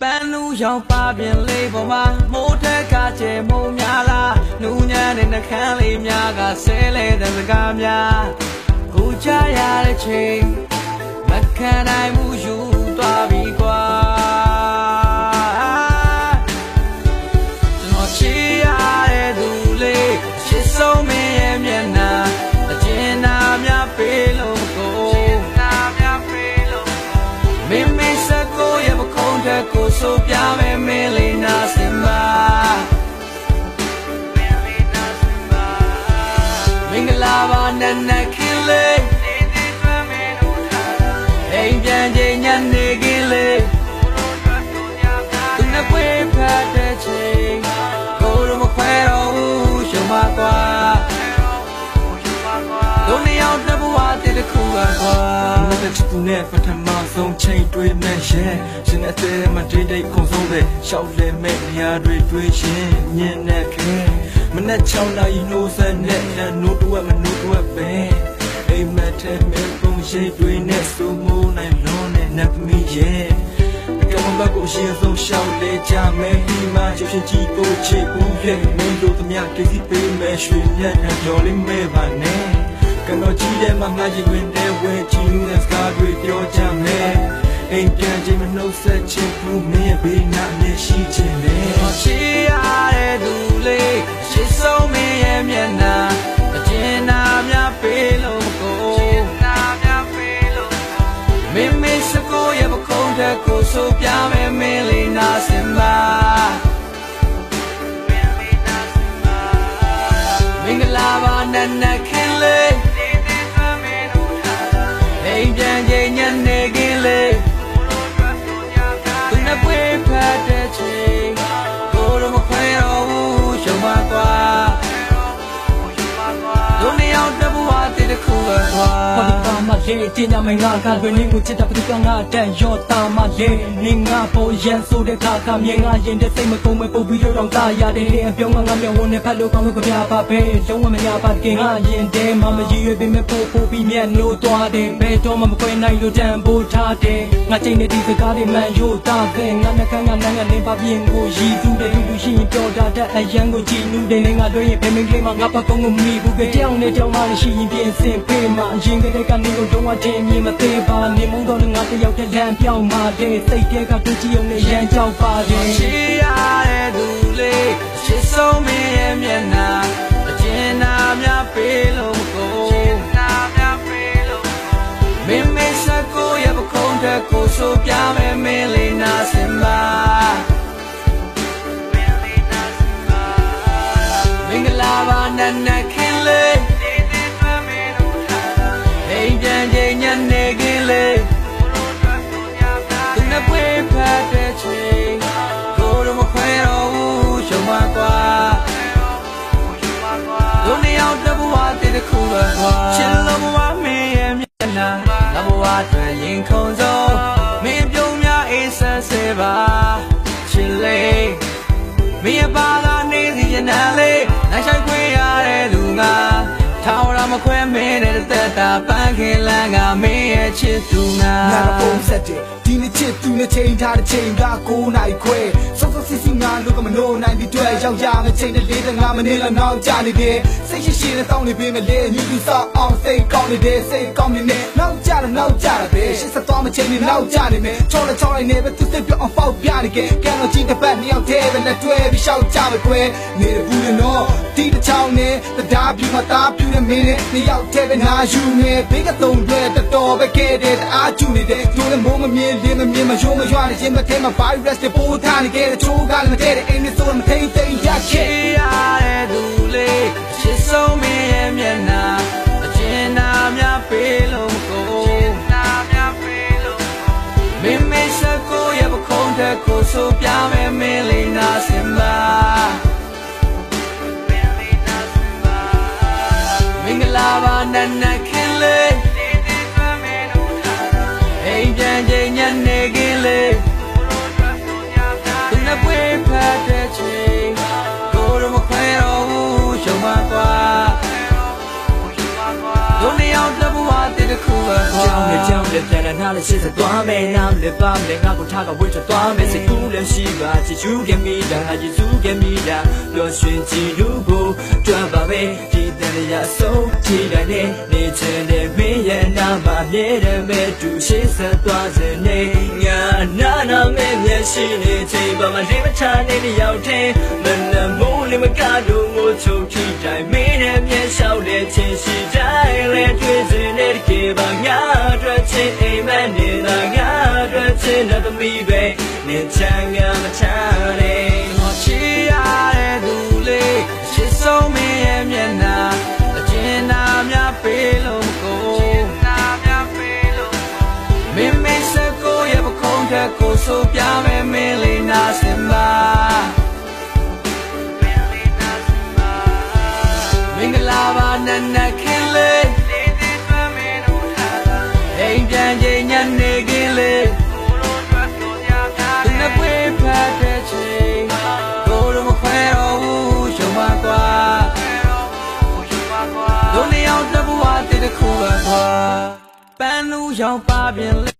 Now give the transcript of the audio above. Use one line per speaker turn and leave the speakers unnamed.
ပန်းလူရောက်ပါပြင်လေးပေါ်မှာမိုးထက်ကကျဲမုံများလားနူးညံ့တဲ့နှခမ်းလေးများကဆဲလေတဲ့စကားများကိုချရတဲ့ချိန်မခံ ဆိုပြမယ်မင်းလေးနာစင်ပါမင်္ဂလာပါနက်နက်ခင်းလေးအိမ်ပြန်ချိန်ညနေခင်းလေးသူနဲ့ပွေးဖတ်တဲ့ချိန်ကိုယ်တော့မခွဲတော့ဘူးရှုံးမကွာတို့နှစ်ယောက်တစ်ဘဝတည်းတစ်ခုပါကွာ
မ တဲ့ချစ်သူနဲ့ပထမဆုံးချိန်တွေ့မဲ့ရဲ့ရှင်အသေးမတိတ်တိတ်ခုံဆုံးပဲရှောက်လဲမဲ့နေရာတွေတွေ့ရှင်မြင်နဲ့ခဲမနဲ့6နာရီနှိုးဆက်နဲ့နိုးတွက်မနိုးတွက်ပဲအိမ်မက်ထဲမဲ့ပုံရှိတွေနဲ့စူမိုးနိုင်လုံးနဲ့နတ်မီရဲ့ကမ္ဘာကိုရှင်ဆုံးရှောက်လဲကြမယ်ဒီမှာချစ်ရှင်ကြည့်ဖို့ချစ်ဦးရဲ့မင်းတို့သမျှကိစ္စပေးမယ်ရွှေမြတ်နဲ့တော်လေးမဲ့ပါနဲ့ ကံတော်ကြီးတဲ့မှာငါကြီးဝင်တဲ့ဝဲကြီးနဲ့စကားတွေပြောကြမယ်အိမ်ပြန်ချိန်မနှုတ်ဆက်ချင်ဘူးမင်းရဲ့ဘေးနားနဲ့ရှိချင်တယ်
ချီရတဲ့
ဒီပါမလေးတင်ညာမငါကတွင်လေးကိုချစ်တဲ့ပတိကငါတန်ရော့တာမလေးနေငါပေါ်ရန်ဆိုတဲ့ခါကမြင်ငါရင်တဲ့စိတ်မကုန်မပုတ်ပြီးတော့တာရတဲ့လေအပြောင်းငါငါမျောဝန်နဲ့ဖတ်လို့ကောင်းလို့ကြပြပါပဲလုံးဝမညာပါတကယ်ငါရင်တဲမမရည်ရွယ်ပြီးမဲ့ပို့ပို့ပြီးမြတ်လို့သွားတယ်ဘယ်တော့မှမခွဲနိုင်လို့တန်ဖို့ထားတယ်ငါချိန်တဲ့ဒီစကားတွေမှန်ရို့တာပဲငါနှခမ်းငါနန်းကနေပါပြင်ကိုရည်သူတဲ့လူလူရှိရင်ပြောတာတဲ့အရန်ကိုကြည်နူးတယ်ငါတို့ရင်ဘယ်မင်းကလေးမှငါပကုံးကိုမိဘူးကကြောင်နဲ့ကြောင်မရှိရင်ပြင်စင်ပေးမှရင်ကလေးကနေကိုတော့အချင်းမြင်မသေးပါနေမုန်းတော့ငါတယောက်တည်းလမ်းပြောင်းมาတဲ့စိတ်ထဲကတူကြည့်ုံနဲ့ရန်ကြောက်ပါတယ်
ချီရတဲ့သူလေးရှစ်ဆုံးမင်းရဲ့မျက်နှာအကျဉ်းနာများပေးလို့ကိုနာများပေးလို့မင်းမစကိုရပခုံးတဲ့ကိုဆိုပြမယ်မင်းလေးနာစင်ပါ ကွာချစ်လို့ဘဝမင်းရဲ့မျက်နှာငါဘဝအတွက်ရင်ခုန်ဆုံးမင်းပြုံးများအေးဆက်စေပါချစ်လေးမင်းရဲ့ပါလာနေစီရင်နန်းလေးနိုင်ဆိုင်ခွေရတဲ့လူငါ ထောင်ရမခွဲမင်းတဲ့သက်တာပန်းခင်လန်းကမင်းရဲ့ချစ်သူငါ
ငါပုံဆက်တယ်ဒီနေ့ချစ်သူနဲ့ချိန်ထားတဲ့ချိန်က9နိုင်ခွဲစောစောစီစီငါလူကမလို့နိုင်ပြီးတွေ့ရောက်ရမယ့်ချိန်တဲ့45မိနစ်လောက်နောက်ကျနေတယ်စိတ်ရှိရှိနဲ့တောင်းနေပေးမယ်လေမြူသူစောအောင်စိတ်ကောင်းနေတယ်စိတ်ကောင်းနေနဲ့နောက်ကျတော့နောက်ကျတာပဲရှစ်ဆက်သွားမယ့်ချိန်နဲ့နောက်ကျနေမယ်ချောလိုက်ချောလိုက်နေပဲသူစိတ်ပြောအောင်ပေါက်ပြနေခဲ့ကံတော့ကြီးတစ်ပတ်နှစ်ယောက်တည်းပဲနဲ့တွေ့ပြီးရှောက်ကြပဲကွယ်နေဘူးလေနော်ဒီတစ်ချောင်းနဲ့ တရားပြူမသားပြူတဲ့မင်းနဲ့နှစ်ယောက်တည်းပဲနာယူနေဘေးကသုံးတွေတော်တော်ပဲခဲ့တဲ့အားကျူနေတယ်တို့လည်းမိုးမမြင်လင်းမမြင်မယုံမရွာနေခြင်းမထဲမှာ virus တွေပိုးထားနေခဲ့တဲ့ချိုးကားလည်းမတဲ့အိမ်နဲ့ဆိုမထိန်သိမ်းရ
ချ
ခဲ့
စ်ရတဲ့သူလေးချစ်ဆုံးမင်းရဲ့မျက်နှာအကျဉ်းနာများပေးလို့ကိုနာများပေးလို့မင်းမစကိုရပခုံးတဲ့ကိုဆိုပြမယ်မင်းလေး လာပါနတ်နတ်ခင်းလေးအိမ်ပြန်ချိန်ညနေခင်းလေးသူနဲ့ပွေးဖတ်တဲ့ချိန်ကိုယ်တော့မခွဲတော့ဘူးရှုံးမကွာတို့နှစ်ယောက်တစ်ဘဝတည်းတစ်ခုပဲကွာ
ကြောင်နဲ့ကြောင်နဲ့ပြန်လာနားလေးစစ်ဆက်သွားမယ်နားမလေးပါမလေးငါကိုထားကဝှေ့ချသွားမယ်စိတ်ကူးလေရှိပါချစ်ယူခဲ့မိတာဟာယေရှုခဲ့မိတာပျော်ရွှင်ကြည်လူဖို့ကြွပါပဲ ဒီတန်ရာဆုံးထီတိုင်းနဲ့နေချင်တဲ့မင်းရဲ့နာမှာမြဲတယ်မဲ့တူရှိဆက်သွားစေနေငါနာနာမဲ့မျက်ရှိနေချိန်ပါမလေးမချနေနေရောက်တဲ့မနမိုးလေးမကတော့ငိုချုံထီတိုင်းမင်းရဲ့မျက်လျှောက်တဲ့ချင်းရှိတိုင်းလဲတွေ့စင်တဲ့ကေပါငါအတွက်ချင်းအိမ်မက်နေတာငါအတွက်ချင်းတဲ့သမီးပဲနေချမ်းငါမချမ်းနဲ့
ချီရတဲ့ က်ကိုဆိုပြမယ်မင်းလေးနာစင်ပါမင်္ဂလာပါနတ်နတ်ခင်းလေးအိမ်ပြန်ချိန်ညနေခင်းလေးသူနဲ့ပွေးဖတ်တဲ့ချိန်ကိုယ်တော့မခွဲတော့ဘူးရှုံးပါကွာတို့နေအောင်တဘွားတည်းတစ်ခုပါကွာပန်းလူရောက်ပါပြင်လေ